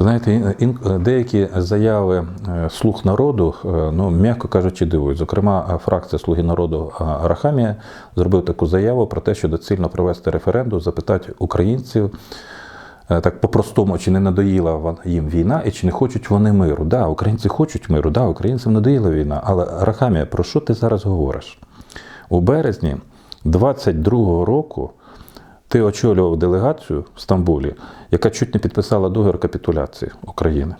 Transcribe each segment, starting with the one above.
Знаєте, деякі заяви е, слуг народу, е, ну м'яко кажучи, дивують. Зокрема, е, фракція Слуги народу Арахамія зробив таку заяву про те, що доцільно провести референдум, запитати українців. Так по-простому, чи не надоїла їм війна і чи не хочуть вони миру. Да, українці хочуть миру, да, українцям надоїла війна. Але Рахамія, про що ти зараз говориш? У березні 22-го року ти очолював делегацію в Стамбулі, яка чуть не підписала договір капітуляції України.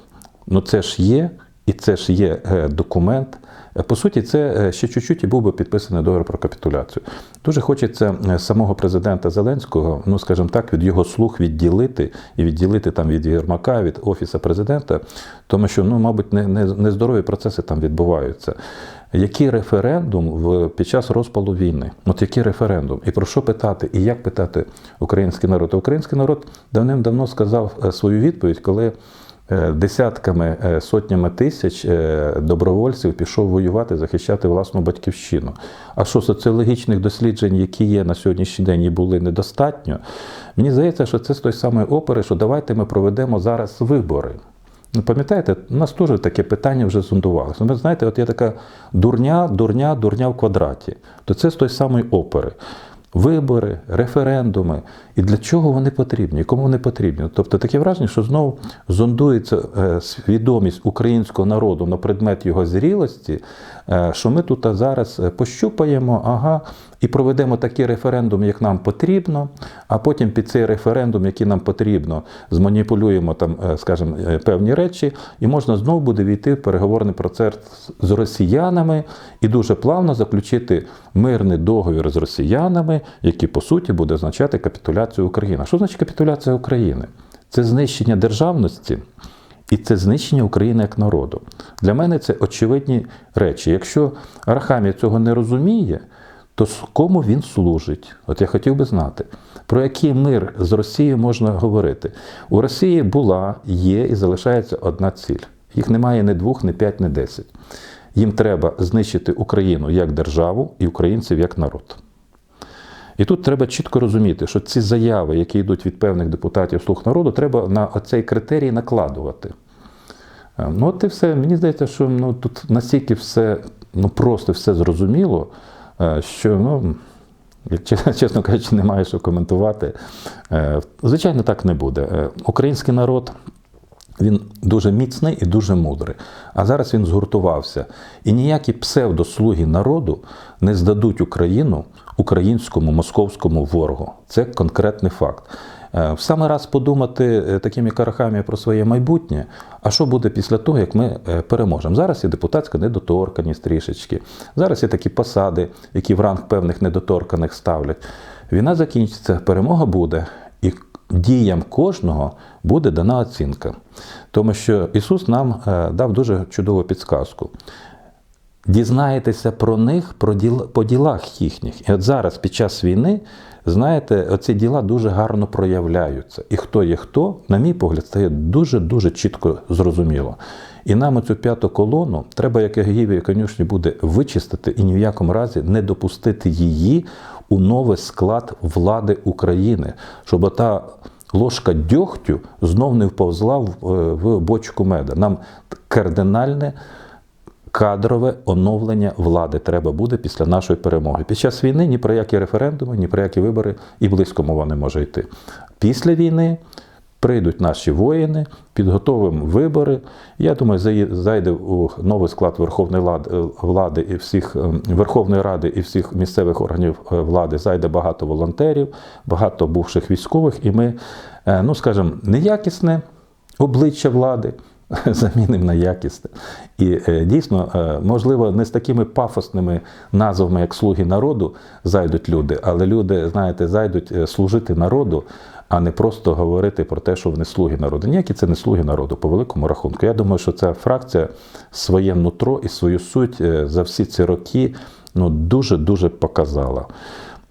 Ну це ж є, і це ж є е, документ. Е, По суті, це е, ще чуть-чуть і був би підписаний договір про капітуляцію. Дуже хочеться самого президента Зеленського, ну скажімо так, від його слуг відділити і відділити там від Єрмака, від офісу президента, тому що, ну, мабуть, не, не, нездорові процеси там відбуваються. Який референдум в, під час розпалу війни? От який референдум? І про що питати? І як питати український народ? Український народ давним-давно сказав е, свою відповідь, коли е, десятками, е, сотнями тисяч добровольців пішов воювати, захищати власну батьківщину. А що соціологічних досліджень, які є на сьогоднішній день, і були недостатньо? Мені здається, що це з той самої опери, що давайте ми проведемо зараз вибори. Ну, пам'ятаєте, у нас теж таке питання вже зондувалося. Ви знаєте, от є така дурня, дурня, дурня в квадраті. То це з той самої опери. Вибори, референдуми. І для чого вони потрібні? Кому вони потрібні? Тобто таке враження, що знову зондується е, свідомість українського народу на предмет його зрілості, що ми тут зараз е, пощупаємо, ага, і проведемо такий референдум, як нам потрібно, а потім під цей референдум, який нам потрібно, зманіпулюємо там, е, скажімо, е, певні речі, і можна знову буде війти в переговорний процес з росіянами і дуже плавно заключити мирний договір з росіянами, який по суті буде означати капітуляцію України. Що значить капітуляція України? Це знищення державності. І це знищення України як народу. Для мене це очевидні речі. Якщо Арахамія цього не розуміє, то кому він служить? От я хотів би знати, про який мир з Росією можна говорити. У Росії була, є і залишається одна ціль. Їх немає ні двох, ні п'ять, ні десять. Їм треба знищити Україну як державу і українців як народ. І тут треба чітко розуміти, що ці заяви, які йдуть від певних депутатів слуг народу, треба на цей критерій накладувати. Е, Ну, от і все. Мені здається, що ну, тут настільки все ну, просто все зрозуміло, е, що, ну, чесно- чесно кажучи, немає що коментувати. Е, Звичайно, так не буде. Е, Український народ. Він дуже міцний і дуже мудрий. А зараз він згуртувався. І ніякі псевдослуги народу не здадуть Україну українському московському ворогу. Це конкретний факт. Е, В саме раз подумати е, такими карахами про своє майбутнє, а що буде після того, як ми е, переможемо. Зараз є депутатська недоторканість трішечки. Зараз є такі посади, які в ранг певних недоторканих ставлять. Війна закінчиться, перемога буде. І діям кожного буде дана оцінка. Тому що Ісус нам дав дуже чудову підсказку. Дізнаєтеся про них про діл, по ділах їхніх. І от зараз, під час війни, знаєте, оці діла дуже гарно проявляються. І хто є хто, на мій погляд, стає дуже-дуже чітко зрозуміло. І нам оцю п'яту колону треба, як Агієві конюшні, буде вичистити і ні в якому разі не допустити її у новий склад влади України, щоб та ложка дьогтю знов не вповзла в, е, в бочку меда. Нам кардинальне кадрове оновлення влади треба буде після нашої перемоги. Під час війни ні про які референдуми, ні про які вибори і близько мова не може йти. Після війни прийдуть наші воїни, підготовимо вибори. Я думаю, зайде у новий склад Верховної е, влади і всіх ем, Верховної Ради і всіх місцевих органів е, влади. Зайде багато волонтерів, багато бувших військових, і ми, е, ну скажімо, неякісне обличчя влади. Замінимо на якісне. І е, дійсно, е, можливо, не з такими пафосними назвами, як слуги народу, зайдуть люди, але люди, знаєте, зайдуть е, служити народу, а не просто говорити про те, що вони слуги народу. Ніякі це не слуги народу, по великому рахунку. Я думаю, що ця фракція своє нутро і свою суть за всі ці роки ну, дуже-дуже показала.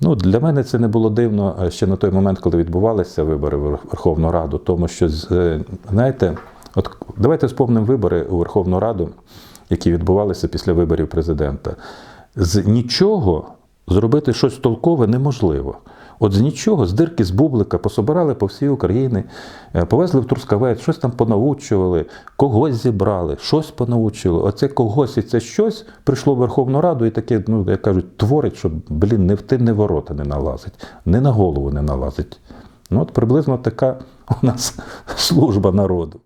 Ну, для мене це не було дивно ще на той момент, коли відбувалися вибори в Верховну Раду, тому що, знаєте, от давайте спомнимо вибори у Верховну Раду, які відбувалися після виборів президента. З нічого зробити щось толкове неможливо. От з нічого, з дирки, з бублика пособирали по всій Україні, е, повезли в Трускавець, щось там понаучували, когось зібрали, щось понаучували. Оце когось і це щось прийшло в Верховну Раду і таке, ну, як кажуть, творить, що, блін, не в ти не ворота не налазить, не на голову не налазить. Ну, от приблизно така у нас служба народу.